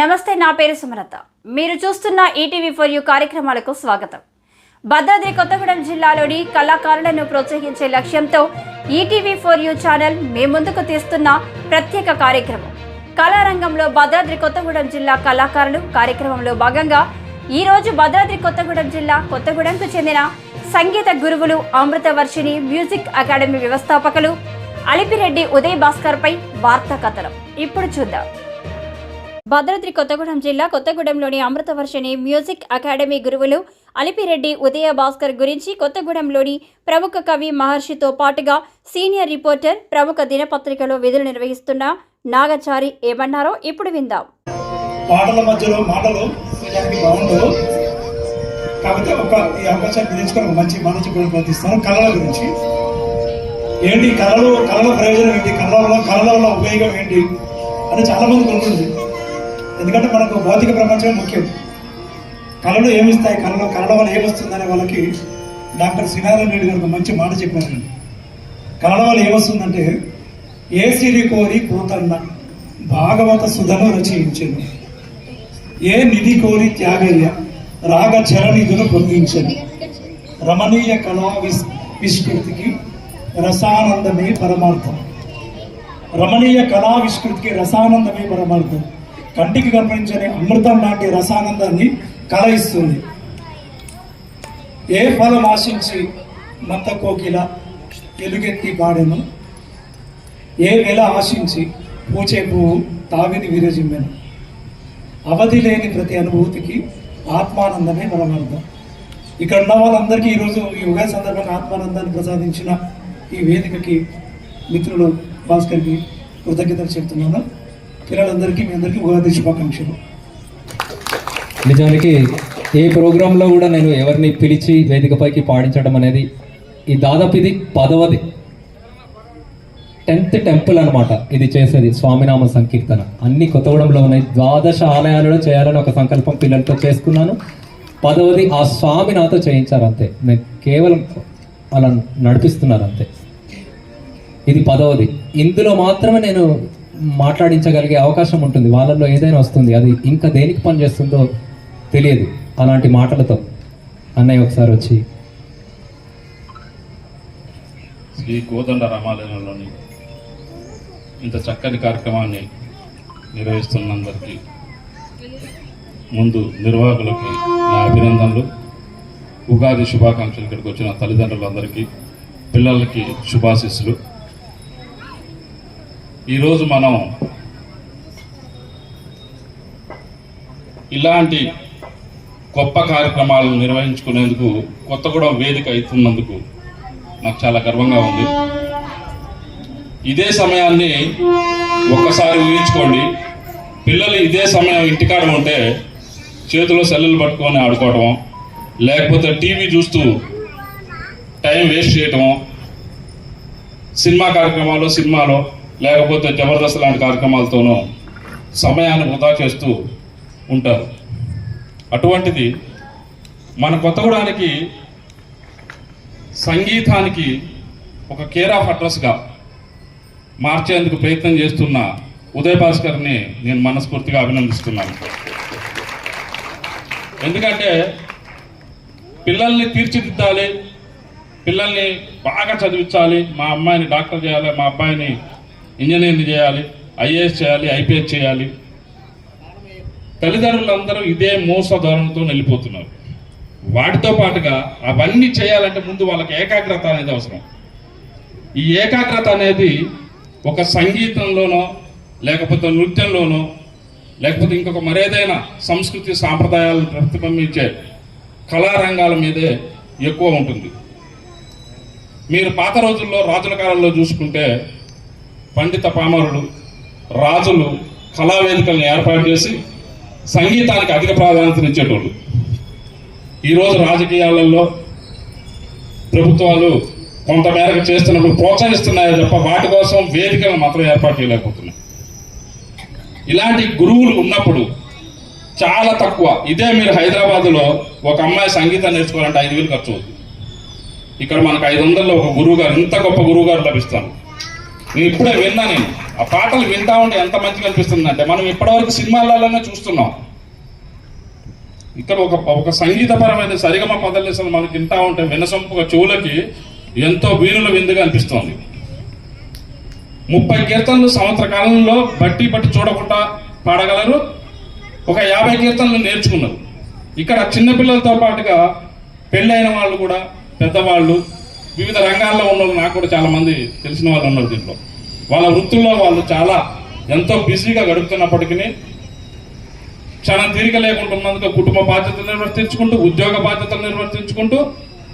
నమస్తే నా పేరు సుమలత. మీరు చూస్తున్న ఈటీవీ ఫర్ యూ కార్యక్రమాలకు స్వాగతం. భద్రాద్రి కొత్తగూడెం జిల్లాలోని కళాకారులను ప్రోత్సహించే లక్ష్యంతో ఈటీవీ ఫర్ యూ ఛానల్ మీ ముందుకు తీస్తున్న ప్రత్యేక కార్యక్రమం. కళారంగంలో భద్రాద్రి కొత్తగూడెం జిల్లా కళాకారులు కార్యక్రమంలో భాగంగా ఈరోజు భద్రాద్రి కొత్తగూడెం జిల్లా కొత్తగూడెంకు చెందిన సంగీత గురువులు అమృతవర్షిణి మ్యూజిక్ అకాడమీ వ్యవస్థాపకులు అలిపిరెడ్డి ఉదయ్ భాస్కర్ పై వార్తా కథనం ఇప్పుడు చూద్దాం. భద్రాద్రి కొత్తగూడెం జిల్లా కొత్తగూడెంలోని అమృతవర్షిణి మ్యూజిక్ అకాడమీ గురువులు అలిపిరెడ్డి ఉదయ భాస్కర్ గురించి కొత్తగూడెంలోని ప్రముఖ కవి మహర్షితో పాటుగా సీనియర్ రిపోర్టర్ ప్రముఖ దినపత్రికలో విధులు నిర్వహిస్తున్న నాగచారి ఏమన్నారో ఇప్పుడు విందాం. పాటల మధ్యలో మాటలు బాగుండవు. కాకపోతే ఒక ఈ అవకాశాన్ని గురించుకొని మంచి మనసు కూడా ప్రవర్తిస్తాను కళల గురించి. ఏంటి కళలు కళల ప్రయోజనం ఏంటి? కళల వల్ల కళల వల్ల ఉపయోగం ఏంటి? అని చాలా మందికి ఉంటుంది. ఎందుకంటే మనకు భౌతిక ప్రపంచమే ముఖ్యం. కళలు ఏమిస్తాయి? కళలు కళల వల్ల ఏమొస్తుందనే వాళ్ళకి డాక్టర్ శ్రీనారాయణ రెడ్డి గారు ఒక మంచి మాట చెప్పారండి. కళల వల్ల ఏమొస్తుందంటే ఏ కోరి కూతన్న భాగవత సుధను రచయించను. ఏ నిధి కోరి త్యాగయ్య రాగ చరణిధులు పొందించను. రమణీయ కళా విస్ విష్కృతికి రసానందమే పరమార్థం. రమణీయ కళా విష్కృతికి రసానందమే పరమార్థం. కంటికి కనిపించని అమృతం లాంటి రసానందాన్ని కలయిస్తుంది. ఏ ఫలం ఆశించి మత కోకిల ఎలుగెత్తి పాడెను? ఏ వెల ఆశించి పూచే పువ్వు తావిని విరజిమ్మెను? అవధి లేని ప్రతి అనుభూతికి ఆత్మానందమే పరమార్థం ఇక్కడ ఉన్న వాళ్ళందరికీ ఈరోజు ఈ ఉగాది సందర్భంగా ఆత్మానందాన్ని ప్రసాదించిన ఈ వేదికకి మిత్రులు భాస్కర్కి కృతజ్ఞతలు చెప్తున్నాను. పిల్లలందరికీ మీ అందరికీ ఉగాది శుభాకాంక్షలు. నిజానికి ఏ ప్రోగ్రాంలో కూడా నేను ఎవరిని పిలిచి వేదికపైకి పాడించడం అనేది ఈ దాదాపు ఇది పదవది. టెన్త్ టెంపుల్ అనమాట ఇది చేసేది స్వామినామ సంకీర్తన. అన్ని కొత్తగూడెంలో ఉన్నాయి. ద్వాదశ ఆలయాలలో చేయాలని ఒక సంకల్పం పిల్లలతో చేసుకున్నాను. పదవది ఆ స్వామి నాతో చేయించారు అంతే నేను కేవలం అలా నడిపిస్తున్నారు అంతే ఇది పదవది. ఇందులో మాత్రమే నేను మాట్లాడించగలిగే అవకాశం ఉంటుంది. వాళ్ళల్లో ఏదైనా వస్తుంది. అది ఇంకా దేనికి పనిచేస్తుందో తెలియదు అలాంటి మాటలతో. అన్నయ్య ఒకసారి వచ్చి. శ్రీ కోదండ రామాలయంలోని ఇంత చక్కని కార్యక్రమాన్ని నిర్వహిస్తున్నందరికీ ముందు నిర్వాహకులకి నా అభినందనలు. ఉగాది శుభాకాంక్షలు ఇక్కడికి వచ్చిన తల్లిదండ్రులందరికీ పిల్లలకి శుభాశీస్సులు. ఈరోజు మనం ఇలాంటి గొప్ప కార్యక్రమాలను నిర్వహించుకునేందుకు కొత్తగూడెం వేదిక అవుతున్నందుకు నాకు చాలా గర్వంగా ఉంది. ఇదే సమయాన్ని ఒక్కసారి ఊహించుకోండి. పిల్లలు ఇదే సమయం ఇంటికాడ ఉంటే చేతిలో సెల్లులు పట్టుకొని ఆడుకోవడం లేకపోతే టీవీ చూస్తూ టైం వేస్ట్ చేయటం సినిమా కార్యక్రమాలు సినిమాలో లేకపోతే జబర్దస్త్ లాంటి కార్యక్రమాలతోనూ సమయాన్ని వృధా చేస్తూ ఉంటారు. అటువంటిది మన కొత్తగూడానికి సంగీతానికి ఒక కేర్ ఆఫ్ అడ్రస్గా మార్చేందుకు ప్రయత్నం చేస్తున్న ఉదయ్ భాస్కర్ని నేను మనస్ఫూర్తిగా అభినందిస్తున్నాను. ఎందుకంటే పిల్లల్ని తీర్చిదిద్దాలి పిల్లల్ని బాగా చదివించాలి మా అమ్మాయిని డాక్టర్ చేయాలి మా అబ్బాయిని ఇంజనీరింగ్ చేయాలి ఐఏఎస్ చేయాలి ఐపీఎస్ చేయాలి. తల్లిదండ్రులందరూ ఇదే మోస ధోరణితో వెళ్ళిపోతున్నారు వాటితో పాటుగా అవన్నీ చేయాలంటే ముందు వాళ్ళకి ఏకాగ్రత అనేది అవసరం. ఈ ఏకాగ్రత అనేది ఒక సంగీతంలోనో లేకపోతే నృత్యంలోనో లేకపోతే ఇంకొక మరేదైనా సంస్కృతి సాంప్రదాయాలను ప్రతిబింబించే కళారంగాల మీదే ఎక్కువ ఉంటుంది. మీరు పాత రోజుల్లో రాజుల కాలంలో చూసుకుంటే పండిత పామరులు రాజులు కళావేదికలను ఏర్పాటు చేసి సంగీతానికి అధిక ప్రాధాన్యతనిచ్చేటోళ్ళు ఈరోజు రాజకీయాలలో ప్రభుత్వాలు కొంతమేరకు చేస్తున్నప్పుడు ప్రోత్సహిస్తున్నాయో తప్ప వాటి కోసం వేదికలు మాత్రం ఏర్పాటు చేయలేకపోతున్నాయి. ఇలాంటి గురువులు ఉన్నప్పుడు చాలా తక్కువ. ఇదే మీరు హైదరాబాద్లో ఒక అమ్మాయి సంగీతం నేర్చుకోవాలంటే ఐదు వేలు ఖర్చు అవుతుంది. ఇక్కడ మనకు ఐదు వందల్లో ఒక గురువు గారు ఇంత గొప్ప గురువు గారు లభిస్తాను. నేను ఇప్పుడే విన్నా నేను. ఆ పాటలు వింటా ఉంటే ఎంత మంచిగా అనిపిస్తుంది అంటే మనం ఇప్పటివరకు సినిమాలలోనే చూస్తున్నాం. ఇక్కడ ఒక ఒక సంగీతపరమైన సరిగమ పదలేసిన మనకి వింటా ఉంటే వినసొంపుగా చెవులకి ఎంతో వీరుల విందుగా అనిపిస్తోంది. ముప్పై కీర్తనలు సంవత్సర కాలంలో బట్టి బట్టి చూడకుండా పాడగలరు. ఒక యాభై కీర్తనలు నేర్చుకున్నారు. ఇక్కడ చిన్నపిల్లలతో పాటుగా పెళ్ళైన వాళ్ళు కూడా పెద్దవాళ్ళు వివిధ రంగాల్లో ఉన్న వాళ్ళు నాకు కూడా చాలా మంది తెలిసిన వాళ్ళు ఉన్నారు దీంట్లో. వాళ్ళ వృత్తుల్లో వాళ్ళు చాలా ఎంతో బిజీగా గడుపుతున్నప్పటికీ క్షణం తీరిక లేకుండా ఉన్నందుకు కుటుంబ బాధ్యతలు నిర్వర్తించుకుంటూ ఉద్యోగ బాధ్యతలు నిర్వర్తించుకుంటూ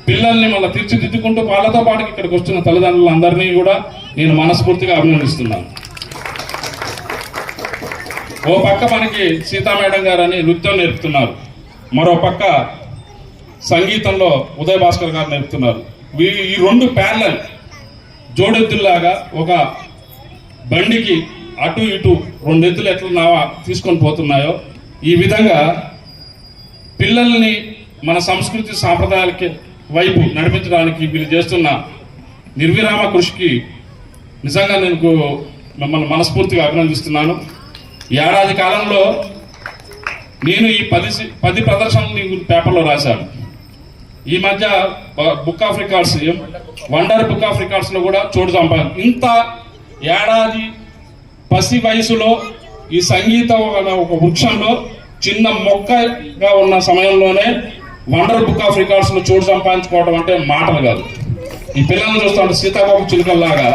పిల్లల్ని మళ్ళీ తీర్చిదిద్దుకుంటూ వాళ్ళతో పాటు ఇక్కడికి వస్తున్న తల్లిదండ్రులందరినీ కూడా నేను మనస్ఫూర్తిగా అభినందిస్తున్నాను. ఓ పక్క మనకి సీతా మేడం గారని నృత్యం నేర్పుతున్నారు. మరో పక్క సంగీతంలో ఉదయ్ భాస్కర్ గారు నేర్పుతున్నారు. ఈ రెండు ప్యారలల్ జోడెత్తుల్లాగా ఒక బండికి అటు ఇటు రెండు ఎత్తులు ఎట్లా నావా తీసుకొని పోతున్నాయో ఈ విధంగా పిల్లల్ని మన సంస్కృతి సాంప్రదాయాలకి వైపు నడిపించడానికి వీళ్ళు చేస్తున్న నిర్విరామ కృషికి నిజంగా నేను మిమ్మల్ని మనస్ఫూర్తిగా అభినందిస్తున్నాను. ఏడాది కాలంలో నేను ఈ పది సి- పది ప్రదర్శనలు పేపర్లో రాశాను. ఈ మధ్య బ- book of records wonder book of రికార్డ్స్లో కూడా చోటు సంపాదించాను ఇంత ఏడాది పసి వయసులో ఈ సంగీతం ఒక వృక్షంలో చిన్న మొక్కగా ఉన్న సమయంలోనే వండర్ బుక్ ఆఫ్ రికార్డ్స్లో చోటు సంపాదించుకోవడం అంటే మాటలు కాదు. ఈ పిల్లల్ని చూస్తుంటే సీతాకోక చిలుకల్లాగా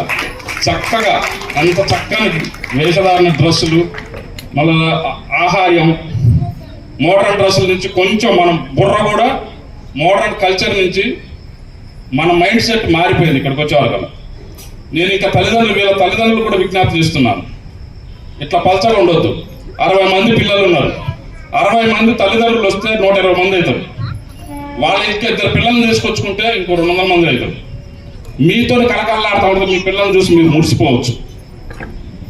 చక్కగా అంత చక్కని వేషధారణ డ్రెస్సులు మళ్ళా ఆహార్యం మోడర్న్ డ్రెస్సుల నుంచి కొంచెం మనం బుర్ర కూడా మోడర్న్ కల్చర్ నుంచి మన మైండ్ సెట్ మారిపోయింది ఇక్కడికి వచ్చేవాళ్ళకల్లా నేను ఇంకా తల్లిదండ్రులు వీళ్ళ తల్లిదండ్రులు కూడా విజ్ఞప్తి చేస్తున్నాను. ఇట్లా పలచగా ఉండొద్దు. అరవై మంది పిల్లలు ఉన్నారు. అరవై మంది తల్లిదండ్రులు వస్తే నూట ఇరవై మంది అవుతారు. వాళ్ళ ఇంటికి ఇద్దరు పిల్లల్ని తీసుకొచ్చుకుంటే ఇంకో రెండు వందల మంది అవుతారు. మీతో కలకల్లాడుతూ ఉంటుంది మీ పిల్లల్ని చూసి మీరు మురిసిపోవచ్చు.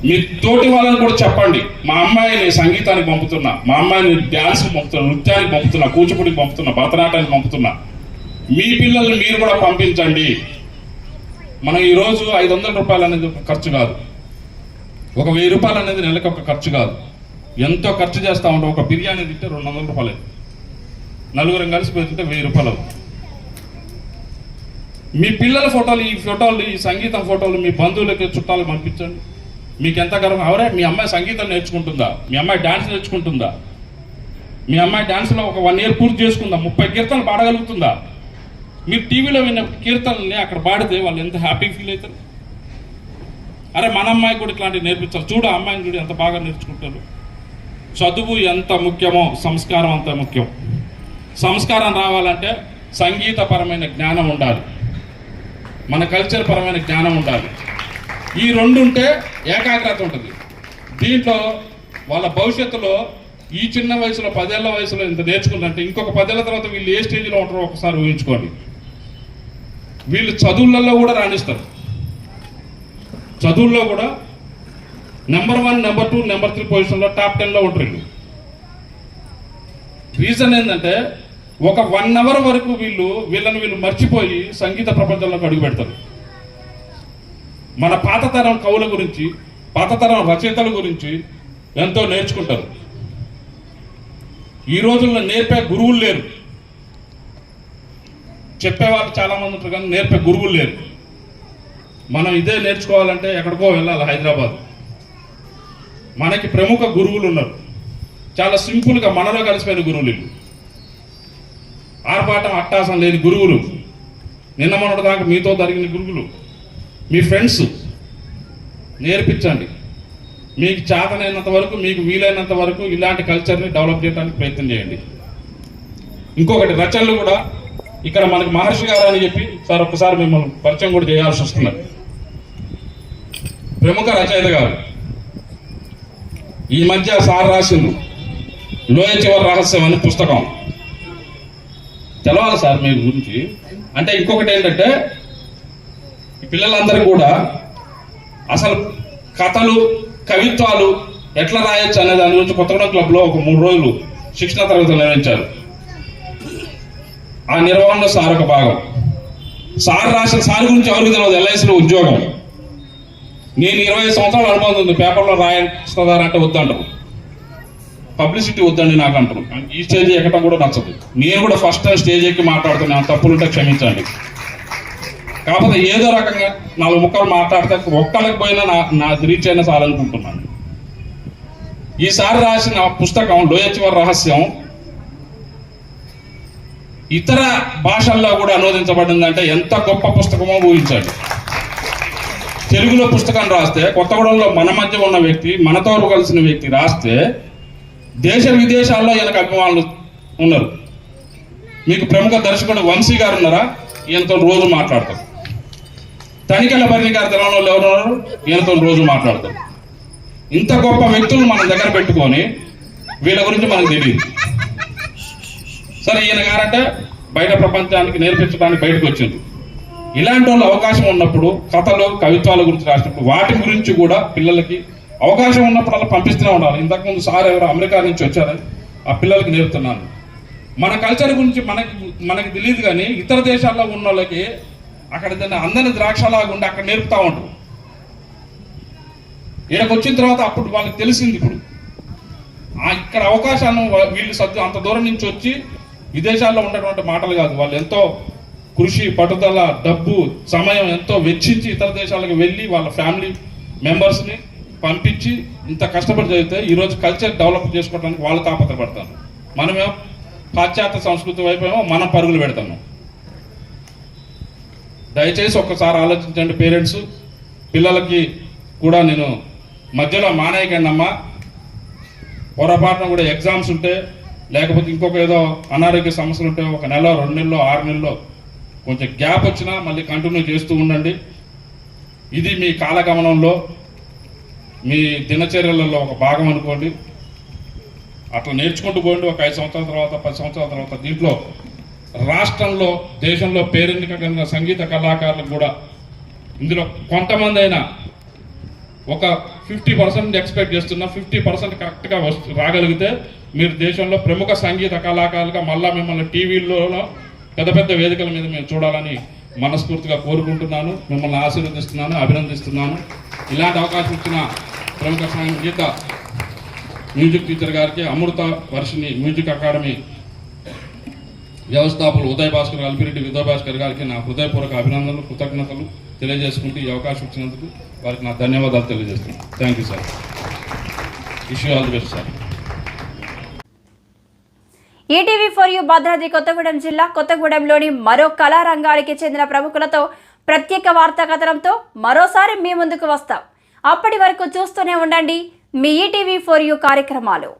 మీ తోటి వాళ్ళని కూడా చెప్పండి. మా అమ్మాయిని సంగీతానికి పంపుతున్నా. మా అమ్మాయిని డ్యాన్స్కి పంపుతున్నా నృత్యానికి పంపుతున్నా కూచిపూడికి పంపుతున్నా భరతనాట్యానికి పంపుతున్నా. మీ పిల్లల్ని మీరు కూడా పంపించండి. మనం ఈరోజు ఐదు వందల రూపాయలు అనేది ఒక ఖర్చు కాదు. ఒక వెయ్యి రూపాయలు అనేది నెలకి ఒక ఖర్చు కాదు. ఎంతో ఖర్చు చేస్తా ఉంటాం. ఒక బిర్యానీ తింటే రెండు వందల రూపాయలు. నలుగురం కలిసిపోయి తింటే వెయ్యి రూపాయలు అవుతుంది. మీ పిల్లల ఫోటోలు ఈ ఫోటోలు ఈ సంగీతం ఫోటోలు మీ బంధువులకి చుట్టాలకు పంపించండి. మీకు ఎంత గర్వం? అవరే మీ అమ్మాయి సంగీతం నేర్చుకుంటుందా? మీ అమ్మాయి డాన్స్ నేర్చుకుంటుందా? మీ అమ్మాయి డాన్స్లో ఒక వన్ ఇయర్ పూర్తి చేసుకుందా? ముప్పై కీర్తనలు పాడగలుగుతుందా? మీరు టీవీలో విన్న కీర్తనల్ని అక్కడ పాడితే వాళ్ళు ఎంత హ్యాపీ ఫీల్ అవుతారు? అరే మన అమ్మాయి కూడా ఇట్లాంటివి నేర్పించాలి. చూడు అమ్మాయిని చూడు ఎంత బాగా నేర్చుకుంటారు. చదువు ఎంత ముఖ్యమో సంస్కారం అంత ముఖ్యం. సంస్కారం రావాలంటే సంగీతపరమైన జ్ఞానం ఉండాలి. మన కల్చర్ పరమైన జ్ఞానం ఉండాలి. ఈ రెండు ఉంటే ఏకాగ్రత ఉంటుంది. దీంట్లో వాళ్ళ భవిష్యత్తులో ఈ చిన్న వయసులో పదేళ్ళ వయసులో ఇంత నేర్చుకుందంటే ఇంకొక పదేళ్ళ తర్వాత వీళ్ళు ఏ స్టేజ్లో ఉంటారో ఒకసారి ఊహించుకోండి. వీళ్ళు చదువులలో కూడా రాణిస్తారు. చదువుల్లో కూడా number one number two number three పొజిషన్లో టాప్ టెన్లో ఉంటారు వీళ్ళు. రీజన్ ఏంటంటే ఒక వన్ అవర్ వరకు వీళ్ళు వీళ్ళని వీళ్ళు మర్చిపోయి సంగీత ప్రపంచంలోకి అడుగు పెడతారు. మన పాతతరం కవుల గురించి పాతతరం రచయితల గురించి ఎంతో నేర్చుకుంటారు. ఈ రోజుల్లో నేర్పే గురువులు లేరు. చెప్పేవాళ్ళు చాలా మంది ఉంటారు కానీ నేర్పే గురువులు లేరు. మనం ఇదే నేర్చుకోవాలంటే ఎక్కడికో వెళ్ళాలి హైదరాబాద్. మనకి ప్రముఖ గురువులు ఉన్నారు. చాలా సింపుల్గా మనలో కలిసిపోయిన గురువులు వీళ్ళు ఆర్భాటం అట్టాసం లేని గురువులు. నిన్న మొన్నటి దాకా మీతో జరిగిన గురువులు. మీ ఫ్రెండ్స్ నేర్పించండి. మీకు చేతనైనంత వరకు మీకు వీలైనంత వరకు ఇలాంటి కల్చర్ని డెవలప్ చేయడానికి ప్రయత్నం చేయండి. ఇంకొకటి రచనలు కూడా ఇక్కడ మనకి మహర్షి గారు అని చెప్పి సార్ ఒక్కసారి మిమ్మల్ని పరిచయం కూడా చేయాల్సి వస్తున్నారు ప్రముఖ రచయిత గారు. ఈ మధ్య సార్ రాసింది లోయ చివరి రహస్యం అనే పుస్తకం. తెలవాలి సార్ మీ గురించి. అంటే ఇంకొకటి ఏంటంటే పిల్లలందరూ కూడా అసలు కథలు కవిత్వాలు ఎట్లా రాయొచ్చు అనే దాని గురించి కొత్తగూడెం క్లబ్లో ఒక మూడు రోజులు శిక్షణ తరగతులు నిర్వహించారు. ఆ నిర్వహణలో సార్ ఒక భాగం. సార్ రాసిన సార్ గురించి ఎవరికి తెలియదు ఎల్ఐసిలో ఉద్యోగం. నేను ఇరవై సంవత్సరాల అనుభవం ఉంది పేపర్లో రాయిస్తారంటే వద్దంటారు. పబ్లిసిటీ వద్దండి నాకు అంటారు. ఈ స్టేజ్ ఎక్కడం కూడా నచ్చదు. నేను కూడా ఫస్ట్ టైం స్టేజ్ ఎక్కి మాట్లాడుతున్నాను తప్పులుంటే క్షమించండి. కాకపోతే ఏదో రకంగా నాలుగు ముక్కలు మాట్లాడితే ఒక్కరికి పోయినా నా నా రీచ్ అయినా చాలనుకుంటున్నాను. ఈసారి రాసిన పుస్తకం లోయచివర్ రహస్యం ఇతర భాషల్లో కూడా అనువదించబడిందంటే ఎంత గొప్ప పుస్తకమో ఊహించాడు. తెలుగులో పుస్తకం రాస్తే కొత్తగూడెంలో మన మధ్య ఉన్న వ్యక్తి మనతో కలిసిన వ్యక్తి రాస్తే దేశ విదేశాల్లో ఈయనకు అభిమానులు ఉన్నారు. మీకు ప్రముఖ దర్శకుడు వంశీ గారు ఉన్నారా? ఈయనతో రోజు మాట్లాడతారు తనికెళ్ళ భరణి గారు తెలంగాణ వాళ్ళు ఎవరు ఈయనతో రోజు మాట్లాడతారు ఇంత గొప్ప వ్యక్తులు మన దగ్గర పెట్టుకొని వీళ్ళ గురించి మనకు తెలియదు సరే ఈయన గారంటే బయట ప్రపంచానికి నేర్పించడానికి బయటకు వచ్చింది. ఇలాంటి వాళ్ళు అవకాశం ఉన్నప్పుడు కథలు కవిత్వాల గురించి రాసినప్పుడు వాటి గురించి కూడా పిల్లలకి అవకాశం ఉన్నప్పుడు అలా పంపిస్తూనే ఉండాలి. ఇంతకుముందు సార్ ఎవరు అమెరికా నుంచి వచ్చారని ఆ పిల్లలకి నేర్పుతున్నాను. మన కల్చర్ గురించి మనకి మనకి తెలియదు కానీ ఇతర దేశాల్లో ఉన్న వాళ్ళకి అక్కడ అందరిని ద్రాక్షలాగా ఉండి అక్కడ నేర్పుతా ఉంటారు ఇక్కడికి వచ్చిన తర్వాత అప్పుడు వాళ్ళకి తెలిసింది ఇప్పుడు. ఇక్కడ అవకాశాలను వీళ్ళు సద్దు అంత దూరం నుంచి వచ్చి విదేశాల్లో ఉన్నటువంటి మాటలు కాదు. వాళ్ళు ఎంతో కృషి పట్టుదల డబ్బు సమయం ఎంతో వెచ్చించి ఇతర దేశాలకు వెళ్ళి వాళ్ళ ఫ్యామిలీ మెంబర్స్ని పంపించి ఇంత కష్టపడి చదివితే ఈరోజు కల్చర్ డెవలప్ చేసుకోవడానికి వాళ్ళు తాపత్రపడతారు మనమేమో పాశ్చాత్య సంస్కృతి వైపు ఏమో మనం పరుగులు పెడతాము. దయచేసి ఒక్కసారి ఆలోచించండి పేరెంట్స్. పిల్లలకి కూడా నేను మధ్యలో మానేయకండి అమ్మా. పొరపాటున కూడా ఎగ్జామ్స్ ఉంటే లేకపోతే ఇంకొక ఏదో అనారోగ్య సమస్యలు ఉంటే ఒక నెల రెండు నెలలో ఆరు నెలల్లో కొంచెం గ్యాప్ వచ్చినా మళ్ళీ కంటిన్యూ చేస్తూ ఉండండి. ఇది మీ కాలగమనంలో మీ దినచర్యలలో ఒక భాగం అనుకోండి. అట్లా నేర్చుకుంటూ పోండి. ఒక ఐదు సంవత్సరాల తర్వాత పది సంవత్సరాల తర్వాత దీంట్లో రాష్ట్రంలో దేశంలో పేరెన్నిక కలిగిన సంగీత కళాకారులకు కూడా ఇందులో కొంతమంది అయినా ఒక ఫిఫ్టీ పర్సెంట్ ఎక్స్పెక్ట్ చేస్తున్నా ఫిఫ్టీ పర్సెంట్ కరెక్ట్గా వస్తు రాగలిగితే మీరు దేశంలో ప్రముఖ సంగీత కళాకారులుగా మళ్ళా మిమ్మల్ని టీవీల్లో పెద్ద పెద్ద వేదికల మీద మేము చూడాలని మనస్ఫూర్తిగా కోరుకుంటున్నాను. మిమ్మల్ని ఆశీర్వదిస్తున్నాను అభినందిస్తున్నాను. ఇలాంటి అవకాశం ఇచ్చిన ప్రముఖ సంగీత మ్యూజిక్ టీచర్ గారికి అమృత వర్షిని మ్యూజిక్ అకాడమీ వ్యవస్థాపకులు ఉదయ్ భాస్కర్ అల్పిరెడ్డి ఉదయ్ భాస్కర్ గారికి నా హృదయపూర్వక అభినందనలు కృతజ్ఞతలు తెలియజేసుకుంటూ ఈ అవకాశం ఇచ్చినందుకు వారికి నా ధన్యవాదాలు తెలియజేస్తున్నాను. Thank you sir wish you all the best sir ETV for you Bhadradri Kothagudem జిల్లా కొత్తగూడెంలోని మరో కళారంగానికి చెందిన ప్రముఖులతో ప్రత్యేక వార్తా కథనంతో మరోసారి మీ ముందుకు వస్తాం. అప్పటి వరకు చూస్తూనే ఉండండి మీ ఈటీవీ ఫర్ యూ కార్యక్రమాలు.